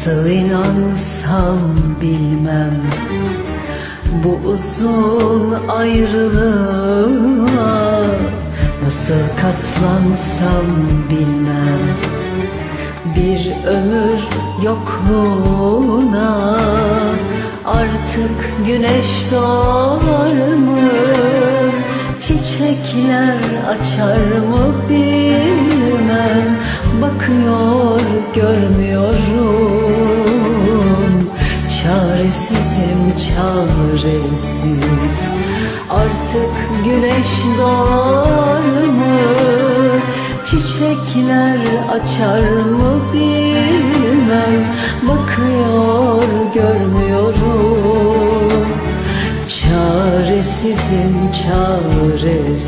Nasıl inansam bilmem. Bu uzun ayrılığa Nasıl katlansam bilmem. Bir ömür yokluğuna Artık güneş doğar mı? Çiçekler açar mı bilmem. Bakıyor görmüyorum çaresiz Artık güneş doğar mı? Çiçekler açar mı bilmem. Bakıyor görmüyorum. Çaresizim çaresiz.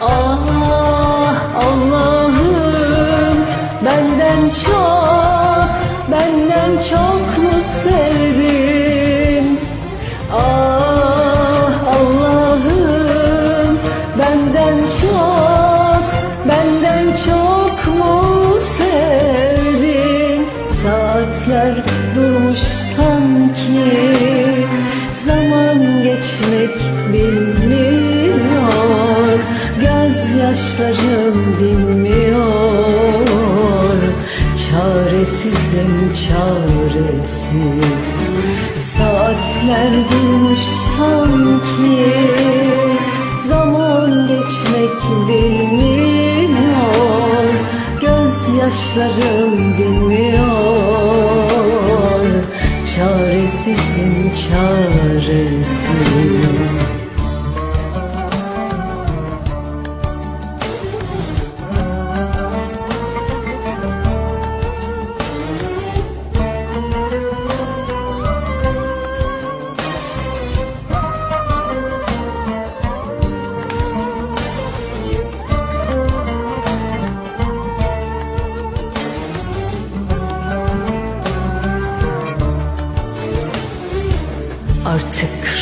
Ah Allah'ım geçmek bilmiyor. Gözyaşlarım dinmiyor. Çaresizim çaresiz. Saatler durmuş sanki. Zaman geçmek bilmiyor. Gözyaşlarım dinmiyor. Çaresizim çaresiz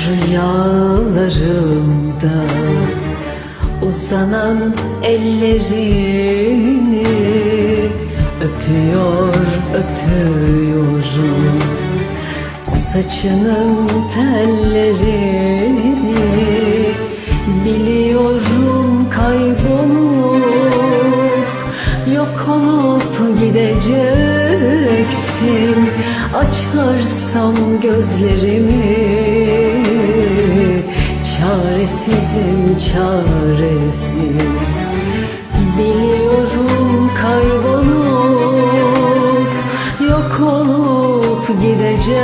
rüyalarımda uzanan ellerini öpüyor öpüyorum. Saçının tellerini biliyorum kaybolup yok olup gideceksin. Açarsam gözlerimi çaresizim çaresiz. Biliyorum kaybolup yok olup gideceksin.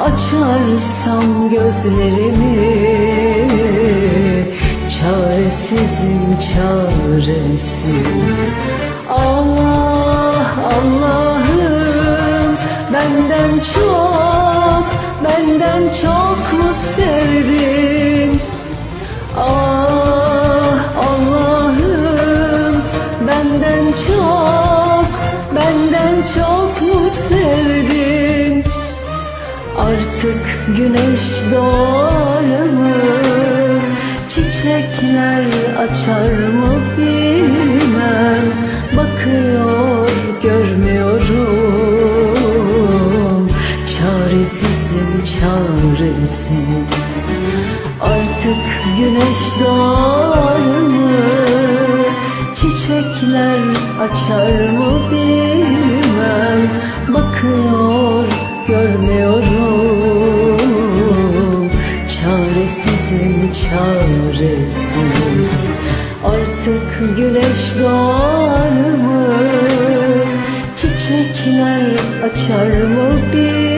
Açarsam gözlerimi çaresizim çaresiz. Allah Allah'ım benden çok benden çok mu sevdin Artık güneş doğar mı? Çiçekler açar mı bilmem. Bakıyor görmüyorum. Çaresizim çaresiz Artık güneş doğar mı? Çiçekler açar mı bilmem çaresiz Artık güneş doğar mı? Çiçekler açar mı bilmem